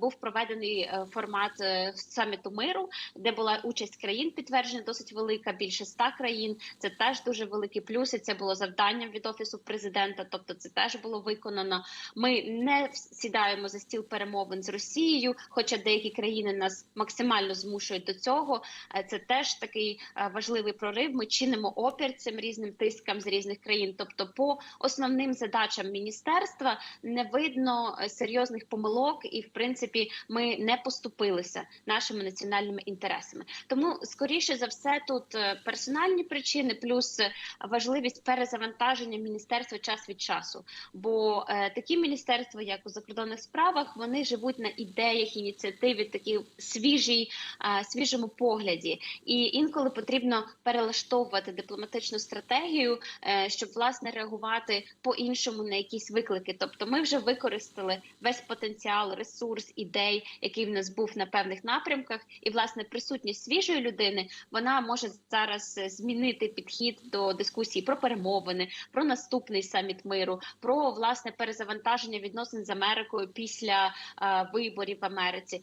був проведений е, формат е, саміту миру, де була участь країн підтверджена досить велика, більше ста країн. Це теж дуже великий плюс. І це було завданням від офісу президента. Тобто, це теж було виконано. Ми не сідаємо за стіл перемовин з Росією, хоча деякі країни нас максимально змушують до цього. Е, Це теж такий важливий прорив. Ми чинимо опір цим різним тискам з різних країн. Тобто, по основним задачам міністерства не видно серйозних помилок, і в принципі ми не поступилися нашими національними інтересами. Тому скоріше за все тут е, персональні причини, плюс е, важливість перезавантаження міністерства час від часу. Бо е, такі міністерства, як у закордонних справах, вони живуть на ідеях, ініціативі, такій свіжій, е, свіжому погляді, і інколи потрібно перелаштовувати дипломатичну стратегію, е, щоб власне реагувати по-іншому на якісь виклики. Тобто, ми вже використали весь потенціал, ресурс, ідей, який в нас був на певних напрямках, і власне присутність свіжої людини вона може зараз е, змінити підхід до дискусії про перемовини, про наступний саміт миру, про власне перезавантаження відносин з Америкою після е, виборів в Америці,